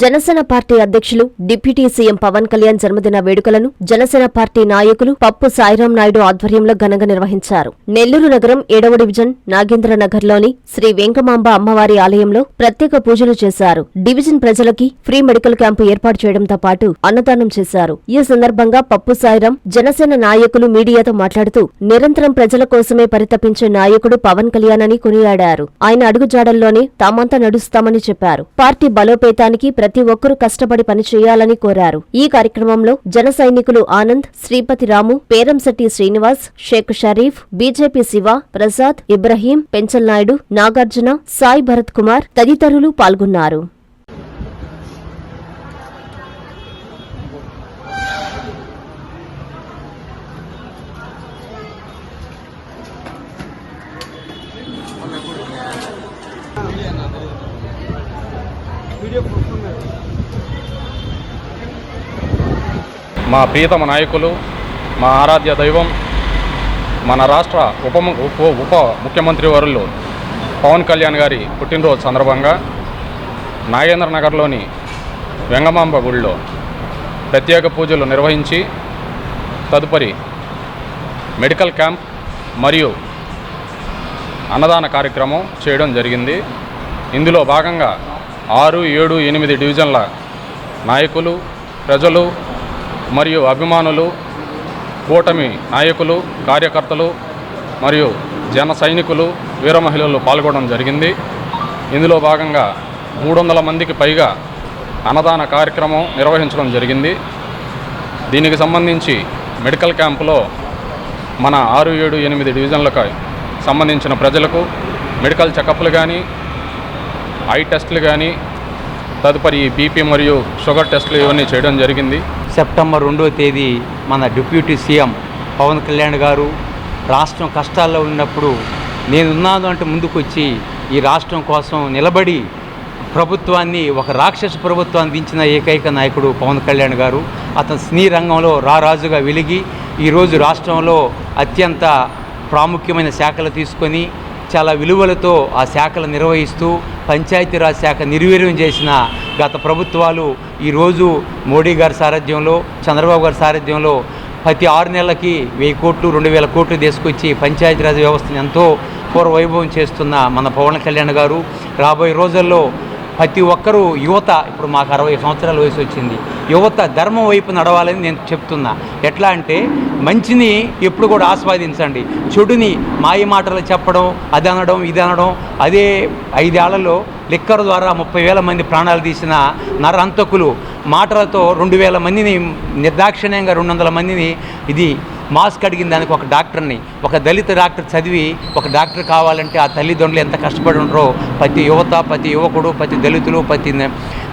Janasena party అధ్యక్షులు deputy CM Pawan Kalyan జన్మదిన వేడుకలను జనసేన పార్టీ నాయకులు పప్పు సాయిరాం నాయుడు ఆధ్వర్యంలో ఘనంగా నిర్వహించారు. నెల్లూరు నగరం ఏడవ డివిజన్ నాగేంద్ర నగర్లోని శ్రీ వెంకమాంబ అమ్మవారి ఆలయంలో ప్రత్యేక పూజలు చేశారు. డివిజన్ ప్రజలకి ఫ్రీ మెడికల్ క్యాంపు ఏర్పాటు చేయడంతో పాటు అన్నదానం చేశారు. ఈ సందర్భంగా పప్పు సాయిరాం జనసేన నాయకులు మీడియాతో మాట్లాడుతూ నిరంతరం ప్రజల కోసమే పరితపించే నాయకుడు పవన్ కళ్యాణ్ అని కొనియాడారు. ఆయన అడుగుజాడల్లోనే తామంతా నడుస్తామని చెప్పారు. పార్టీ బలోపేతానికి ప్రతి ఒక్కరూ కష్టపడి పనిచేయాలని కోరారు. ఈ కార్యక్రమంలో జన సైనికులు ఆనంద్ శ్రీపతి రాము పేరంశెట్టి శ్రీనివాస్ షేక్ షరీఫ్ బీజేపీ శివ ప్రసాద్ ఇబ్రహీం పెంచల్ నాయుడు నాగార్జున సాయి భరత్ కుమార్ తదితరులు పాల్గొన్నారు. మా ప్రీతమ నాయకులు మా ఆరాధ్య దైవం మన రాష్ట్ర ఉప ఉప ఉప ముఖ్యమంత్రి వరులు పవన్ కళ్యాణ్ గారి పుట్టినరోజు సందర్భంగా నాగేంద్ర నగర్లోని వెంగమాంబ గుడిలో ప్రత్యేక పూజలు నిర్వహించి తదుపరి మెడికల్ క్యాంప్ మరియు అన్నదాన కార్యక్రమం చేయడం జరిగింది. ఇందులో భాగంగా ఆరు ఏడు ఎనిమిది డివిజన్ల నాయకులు ప్రజలు మరియు అభిమానులు కూటమి నాయకులు కార్యకర్తలు మరియు జన సైనికులు వీర మహిళలు పాల్గొనడం జరిగింది. ఇందులో భాగంగా మూడు వందల మందికి పైగా అన్నదాన కార్యక్రమం నిర్వహించడం జరిగింది. దీనికి సంబంధించి మెడికల్ క్యాంపులో మన ఆరు ఏడు ఎనిమిది డివిజన్లకు సంబంధించిన ప్రజలకు మెడికల్ చెకప్లు కానీ ఐ టెస్టులు కానీ తదుపరి బీపీ మరియు షుగర్ టెస్టులు ఇవన్నీ చేయడం జరిగింది. సెప్టెంబర్ రెండవ తేదీ మన డిప్యూటీ సీఎం పవన్ కళ్యాణ్ గారు రాష్ట్రం కష్టాల్లో ఉన్నప్పుడు నేనున్నాను అంటే ముందుకొచ్చి ఈ రాష్ట్రం కోసం నిలబడి ప్రభుత్వాన్ని ఒక రాక్షస ప్రభుత్వాన్ని దించిన ఏకైక నాయకుడు పవన్ కళ్యాణ్ గారు అతను సినీ రంగంలో రారాజుగా వెలిగి ఈరోజు రాష్ట్రంలో అత్యంత ప్రాముఖ్యమైన శాఖలు తీసుకొని చాలా విలువలతో ఆ శాఖలు నిర్వహిస్తూ పంచాయతీరాజ్ శాఖ నిర్వీర్యం చేసిన గత ప్రభుత్వాలు ఈరోజు మోడీ గారి సారథ్యంలో చంద్రబాబు గారి సారథ్యంలో ప్రతి ఆరు నెలలకి వెయ్యి కోట్లు రెండు వేల కోట్లు తీసుకొచ్చి పంచాయతీరాజ్ వ్యవస్థను ఎంతో పూర్వవైభవం చేస్తున్న మన పవన్ కళ్యాణ్ గారు. రాబోయే రోజుల్లో ప్రతి ఒక్కరూ యువత ఇప్పుడు మాకు అరవై సంవత్సరాల వయసు వచ్చింది యువత ధర్మం వైపు నడవాలని నేను చెప్తున్నా. ఎట్లా అంటే మంచిని ఎప్పుడు కూడా ఆస్వాదించండి. చెడుని మాయ మాటలు చెప్పడం అది అనడం ఇది అనడం అదే ఐదేళ్ళలో లిక్కర్ ద్వారా ముప్పై వేల మంది ప్రాణాలు తీసిన నరహంతకులు మాటలతో రెండు వేల మందిని నిర్దాక్షిణ్యంగా రెండు వందల మందిని ఇది మాస్క్ అడిగిన దానికి ఒక డాక్టర్ని ఒక దళిత డాక్టర్ చదివి ఒక డాక్టర్ కావాలంటే ఆ తల్లిదండ్రులు ఎంత కష్టపడి ఉంటారో ప్రతి యువత ప్రతి యువకుడు ప్రతి దళితులు ప్రతి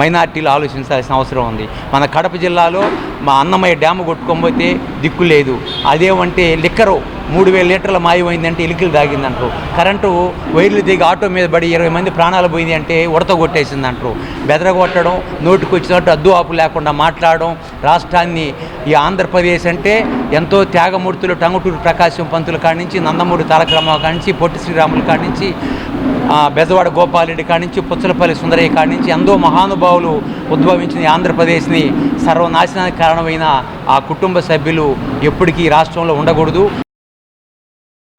మైనార్టీలు ఆలోచించాల్సిన అవసరం ఉంది. మన కడప జిల్లాలో మా అన్నమయ్య డ్యాము కొట్టుకోకపోతే దిక్కు లేదు. అదేమంటే లిక్కరు మూడు వేల లీటర్ల మాయమైందంటే ఎలికలు తాగిందంటారు కరెంటు వైర్లు దిగి ఆటో మీద పడి ఇరవై మంది ప్రాణాలు పోయింది అంటే ఉడత కొట్టేసిందంటారు. బెదరగొట్టడం నోటికి వచ్చినట్టు అద్దు ఆపు లేకుండా మాట్లాడడం రాష్ట్రాన్ని ఈ ఆంధ్రప్రదేశ్ అంటే ఎంతో త్యాగమూర్తులు టంగుటూరు ప్రకాశం పంతులు కాడి నుంచి నందమూరి తారక రామారావు కాడి నుంచి పొట్టి శ్రీరాముల కాడి నుంచి బెజవాడ గోపాలరెడ్డి కాడి నుంచి పుచ్చలపల్లి సుందరయ్య కాడి నుంచి ఎంతో మహానుభావులు ఉద్భవించిన ఆంధ్రప్రదేశ్ని. సర్వనాశనానికి కారణమైన ఆ కుటుంబ సభ్యులు ఎప్పటికీ ఈ రాష్ట్రంలో ఉండకూడదు.